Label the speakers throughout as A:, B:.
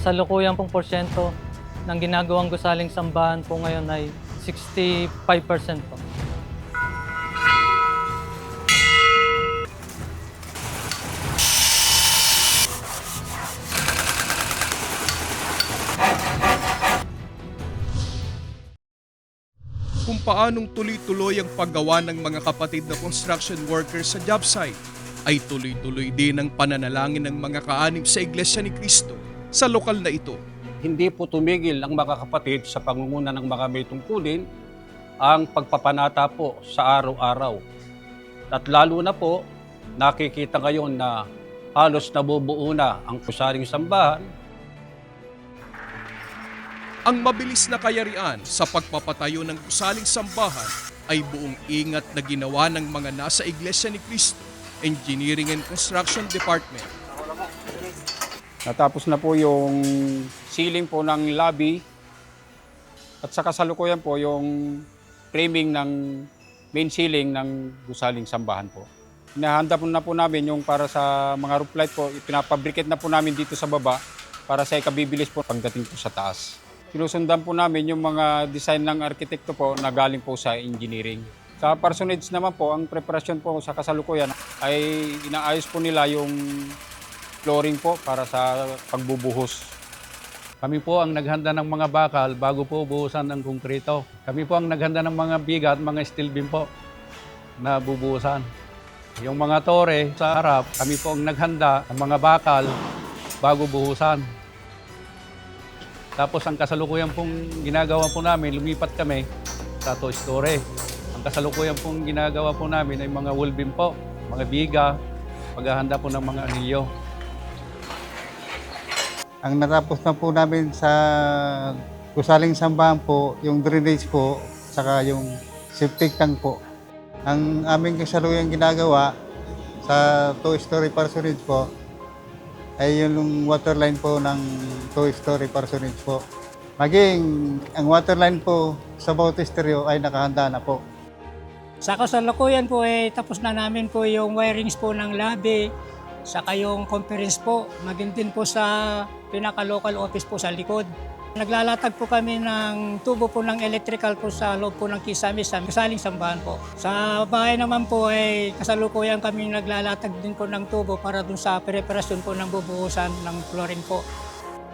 A: kasalukuyang pong porsyento ng ginagawang gusaling sambahan po ngayon ay 65% po.
B: kung paanong tuloy-tuloy ang paggawa ng mga kapatid na construction workers sa job site, ay tuloy-tuloy din ang pananalangin ng mga kaanib sa Iglesia ni Cristo sa lokal na ito.
C: Hindi po tumigil ang mga kapatid sa pangunguna ng mga may tungkulin ang pagpapanata po sa araw-araw. At lalo na po, nakikita ngayon na halos nabubuo na ang pusaring sambahan
B: Ang mabilis na kayarian sa pagpapatayo ng gusaling sambahan ay buong ingat na ginawa ng mga nasa Iglesia ni Cristo Engineering and Construction Department.
C: Natapos na po yung ceiling po ng lobby at sa kasalukuyan po yung framing ng main ceiling ng gusaling sambahan po. Inahanda po na po namin yung para sa mga roof light po, pinapabricate na po namin dito sa baba para sa ikabibilis po pagdating po sa taas. Sinusundan po namin yung mga design ng arkitekto po na galing po sa engineering. Sa personage naman po, ang preparasyon po sa kasalukuyan ay inaayos po nila yung flooring po para sa pagbubuhos.
D: Kami po ang naghanda ng mga bakal bago po buhusan ng konkreto. Kami po ang naghanda ng mga bigat, mga steel beam po na bubuhusan. Yung mga tore sa harap, kami po ang naghanda ng mga bakal bago buhusan. Tapos ang kasalukuyan pong ginagawa po namin, lumipat kami sa two story. Ang kasalukuyan pong ginagawa po namin ay mga wall beam po, mga biga, paghahanda po ng mga anilyo.
E: Ang natapos na po namin sa gusaling sambahan po, yung drainage po, saka yung septic tank po. Ang aming kasaluyang ginagawa sa two-story parsonage po, ay yung water line po ng two-story parsonage po. Maging ang water line po sa Bautisterio ay nakahanda na po.
F: Sa kasalukuyan po eh, tapos na namin po yung wirings po ng lobby, saka yung conference po, maging din po sa pinaka-local office po sa likod. Naglalatag po kami ng tubo po ng electrical po sa loob po ng Kisame sa kasaling sambahan po. Sa bahay naman po ay kasalukuyan kami naglalatag din po ng tubo para dun sa preparasyon po ng bubuhusan ng flooring po.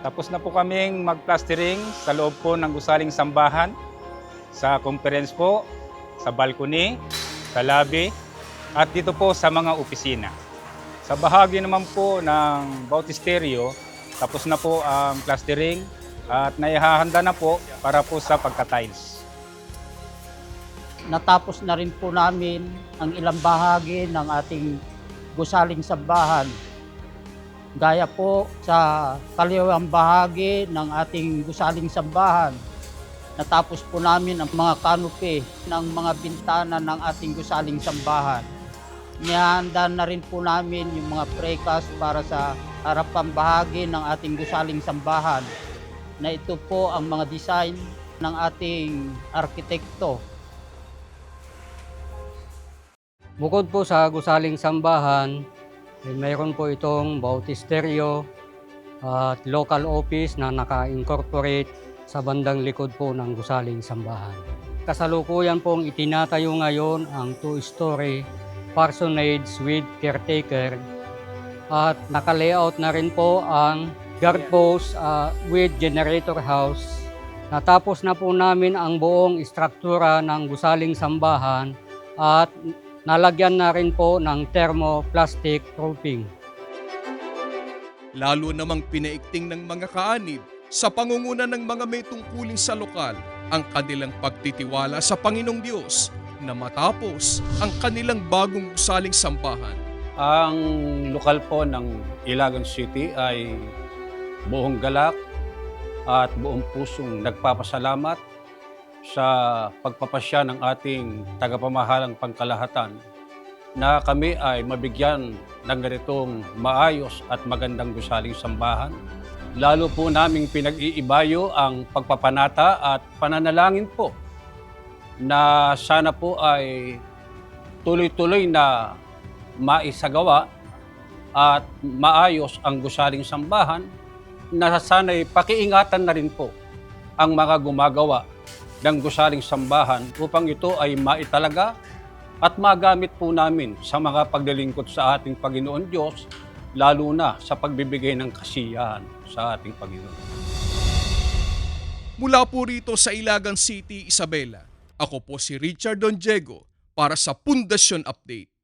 G: Tapos na po kaming mag-plastering sa loob po ng gusaling sambahan, sa conference po, sa balcony, sa lobby, at dito po sa mga opisina. Sa bahagi naman po ng Bautisterio, tapos na po ang plastering at naihahanda na po para po sa pagka-tiles.
H: natapos na rin po namin ang ilang bahagi ng ating gusaling sambahan. Gaya po sa kaliwang bahagi ng ating gusaling sambahan. Natapos po namin ang mga kanopi ng mga bintana ng ating gusaling sambahan. Nihanda na rin po namin yung mga precast para sa harapang bahagi ng ating gusaling sambahan na ito po ang mga design ng ating arkitekto
I: Bukod po sa gusaling sambahan, ay mayroon po itong bautisteryo at local office na naka-incorporate sa bandang likod po ng gusaling sambahan. Kasalukuyan pong itinatayo ngayon ang two-story parsonage with caretaker at naka-layout na rin po ang guard post ah, with generator house. Natapos na po namin ang buong istruktura ng gusaling sambahan at Nalagyan na rin po ng thermoplastic roofing.
B: Lalo namang pinaikting ng mga kaanib sa pangunguna ng mga may tungkulin sa lokal ang kanilang pagtitiwala sa Panginoong Diyos na matapos ang kanilang bagong gusaling sambahan.
C: Ang lokal po ng Ilagan City ay buong galak at buong pusong nagpapasalamat sa pagpapasya ng ating tagapamahalang pangkalahatan na kami ay mabigyan ng ganitong maayos at magandang gusaling sambahan. Lalo po naming pinag-iibayo ang pagpapanata at pananalangin po na sana po ay tuloy-tuloy na maisagawa at maayos ang gusaling sambahan na sana'y pakiingatan na rin po ang mga gumagawa ng gusaling sambahan upang ito ay maitalaga at magamit po namin sa mga paglilingkod sa ating Panginoon Diyos, lalo na sa pagbibigay ng kasiyahan sa ating Panginoon.
B: Mula po rito sa Ilagan City, Isabela, ako po si Richard Don Diego para sa Pundasyon Update.